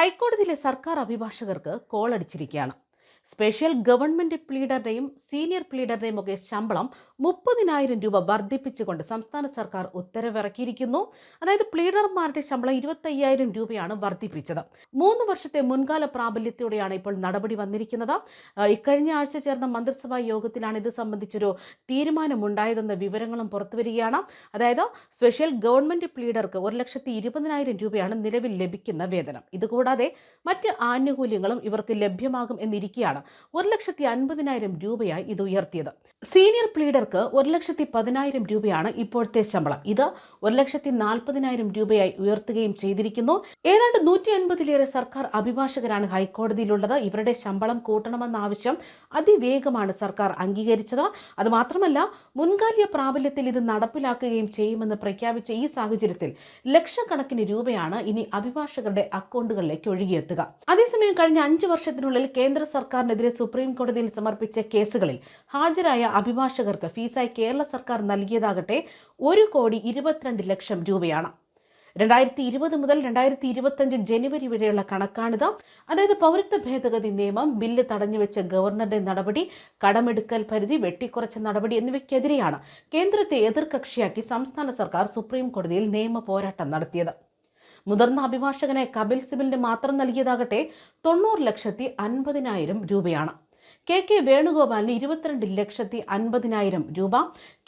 ഹൈക്കോടതിയിലെ സർക്കാർ അഭിഭാഷകർക്ക് കോൾ അടിച്ചിരിക്കുകയാണ് സ്പെഷ്യൽ ഗവൺമെന്റ് പ്ലീഡറുടെയും സീനിയർ പ്ലീഡറുടെയും ഒക്കെ ശമ്പളം മുപ്പതിനായിരം രൂപ വർദ്ധിപ്പിച്ചുകൊണ്ട് സംസ്ഥാന സർക്കാർ ഉത്തരവിറക്കിയിരിക്കുന്നു. അതായത് പ്ലീഡർമാരുടെ ശമ്പളം ഇരുപത്തയ്യായിരം രൂപയാണ് വർദ്ധിപ്പിച്ചത്. മൂന്ന് വർഷത്തെ മുൻകാല പ്രാബല്യത്തോടെയാണ് ഇപ്പോൾ നടപടി വന്നിരിക്കുന്നത്. ഇക്കഴിഞ്ഞ ആഴ്ച ചേർന്ന മന്ത്രിസഭാ യോഗത്തിലാണ് ഇത് സംബന്ധിച്ചൊരു തീരുമാനമുണ്ടായതെന്ന വിവരങ്ങളും പുറത്തുവരികയാണ്. അതായത് സ്പെഷ്യൽ ഗവൺമെന്റ് പ്ലീഡർക്ക് ഒരു ലക്ഷത്തി ഇരുപതിനായിരം രൂപയാണ് നിലവിൽ ലഭിക്കുന്ന വേതനം. ഇതുകൂടാതെ മറ്റ് ആനുകൂല്യങ്ങളും ഇവർക്ക് ലഭ്യമാകും എന്നിരിക്കെയാണ് ഒരു ലക്ഷത്തി അൻപതിനായിരം രൂപയായി ഇത് ഉയർത്തിയത് സീനിയർ പ്ലീഡർക്ക് ഒരു ലക്ഷത്തി പതിനായിരം രൂപയാണ് ഇപ്പോഴത്തെ ശമ്പളം. ഇത് ഒരു ലക്ഷത്തി നാൽപ്പതിനായിരം രൂപയായി ഉയർത്തുകയും ചെയ്തിരിക്കുന്നു. ഏതാണ്ട് നൂറ്റി അൻപതിലേറെ സർക്കാർ അഭിഭാഷകരാണ് ഹൈക്കോടതിയിലുള്ളത്. ഇവരുടെ ശമ്പളം കൂട്ടണമെന്ന ആവശ്യം അതിവേഗമാണ് സർക്കാർ അംഗീകരിച്ചത്. അതുമാത്രമല്ല മുൻകാല പ്രാബല്യത്തിൽ ഇത് നടപ്പിലാക്കുകയും ചെയ്യുമെന്ന് പ്രഖ്യാപിച്ച ഈ സാഹചര്യത്തിൽ ലക്ഷക്കണക്കിന് രൂപയാണ് ഇനി അഭിഭാഷകരുടെ അക്കൗണ്ടുകളിലേക്ക് ഒഴുകിയെത്തുക. അതേസമയം കഴിഞ്ഞ അഞ്ചു വർഷത്തിനുള്ളിൽ കേന്ദ്ര സർക്കാരിനെതിരെ സുപ്രീം കോടതിയിൽ സമർപ്പിച്ച കേസുകളിൽ ഹാജരായ അഭിഭാഷകർക്ക് ഫീസായി കേരള സർക്കാർ നൽകിയതാകട്ടെ ഒരു കോടി ഇരുപത്തിരണ്ട് ലക്ഷം രൂപയാണ്. രണ്ടായിരത്തി ഇരുപത് മുതൽ രണ്ടായിരത്തി ഇരുപത്തഞ്ച് ജനുവരി വരെയുള്ള കണക്കാണിത്. അതായത് പൗരത്വ ഭേദഗതി നിയമം ബില്ല് തടഞ്ഞുവെച്ച ഗവർണറുടെ നടപടി കടമെടുക്കൽ പരിധി വെട്ടിക്കുറച്ച നടപടി എന്നിവയ്ക്കെതിരെയാണ് കേന്ദ്രത്തെ എതിർകക്ഷിയാക്കി സംസ്ഥാന സർക്കാർ സുപ്രീം കോടതിയിൽ നിയമ പോരാട്ടം നടത്തിയത്. മുതിർന്ന അഭിഭാഷകനെ കപിൽ സിബലിന് മാത്രം നൽകിയതാകട്ടെ തൊണ്ണൂറ് ലക്ഷത്തി അൻപതിനായിരം രൂപയാണ്. കെ കെ വേണുഗോപാലിന് ഇരുപത്തിരണ്ട് ലക്ഷത്തി അൻപതിനായിരം രൂപ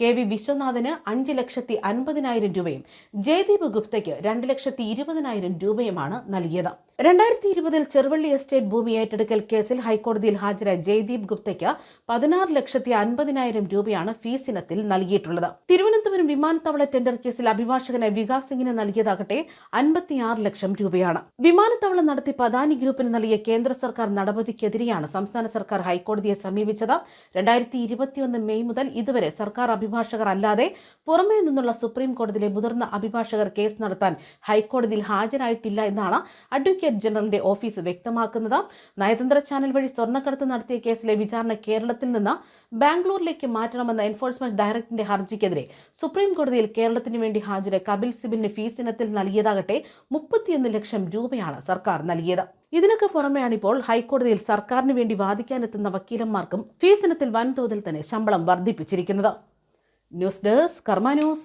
കെ വി വിശ്വനാഥന് അഞ്ച് ലക്ഷത്തി അൻപതിനായിരം രൂപയും ജയദീപ് ഗുപ്തയ്ക്ക് രണ്ട് ലക്ഷത്തി ഇരുപതിനായിരം രൂപയുമാണ് നൽകിയത്. രണ്ടായിരത്തി ഇരുപതിൽ ചെറുവള്ളി എസ്റ്റേറ്റ് ഭൂമി ഏറ്റെടുക്കൽ കേസിൽ ഹൈക്കോടതിയിൽ ഹാജരായ ജയ്ദീപ് ഗുപ്തയ്ക്ക് പതിനാറ് ലക്ഷത്തി അൻപതിനായിരം രൂപയാണ് ഫീസ് ഇനത്തിൽ നൽകിയിട്ടുള്ളത്. തിരുവനന്തപുരം വിമാനത്താവള ടെൻഡർ കേസിൽ അഭിഭാഷകനെ വികാസ് സിംഗിന് നൽകിയതാകട്ടെ അൻപത്തിയാറ് ലക്ഷം രൂപയാണ്. വിമാനത്താവളം നടത്തി പദാനി ഗ്രൂപ്പിന് നൽകിയ കേന്ദ്ര സർക്കാർ നടപടിക്കെതിരെയാണ് സംസ്ഥാന സർക്കാർ ഹൈക്കോടതിയെ സമീപിച്ചത്. രണ്ടായിരത്തി ഇരുപത്തിയൊന്ന് മെയ് മുതൽ ഇതുവരെ സർക്കാർ അഭിഭാഷകർ അല്ലാതെ പുറമേ നിന്നുള്ള സുപ്രീം കോടതിയിലെ മുതിർന്ന അഭിഭാഷകർ കേസ് നടത്താൻ ഹൈക്കോടതിയിൽ ഹാജരായിട്ടില്ല എന്നാണ് അഡ്വക്കേറ്റ് ജനറലിന്റെ ഓഫീസ് വ്യക്തമാക്കുന്നത്. നയതന്ത്ര ചാനൽ വഴി സ്വർണക്കടത്ത് നടത്തിയ കേസിലെ വിചാരണ കേരളത്തിൽ നിന്ന് ബാംഗ്ലൂരിലേക്ക് മാറ്റണമെന്ന എൻഫോഴ്സ്മെന്റ് ഡയറക്ടറിന്റെ ഹർജിക്കെതിരെ സുപ്രീം കോടതിയിൽ കേരളത്തിന് വേണ്ടി ഹാജര് കപിൽ സിബിലിന് ഫീസ് ഇനത്തിൽ നൽകിയതാകട്ടെ മുപ്പത്തിയൊന്ന് ലക്ഷം രൂപയാണ് സർക്കാർ നൽകിയത്. ഇതിനൊക്കെ പുറമെയാണ് ഇപ്പോൾ ഹൈക്കോടതിയിൽ സർക്കാരിന് വേണ്ടി വാദിക്കാനെത്തുന്ന വക്കീലന്മാർക്കും ഫീസിനത്തിൽ വൻതോതിൽ തന്നെ ശമ്പളം വർദ്ധിപ്പിച്ചിരിക്കുന്നത്. News desk Karma news.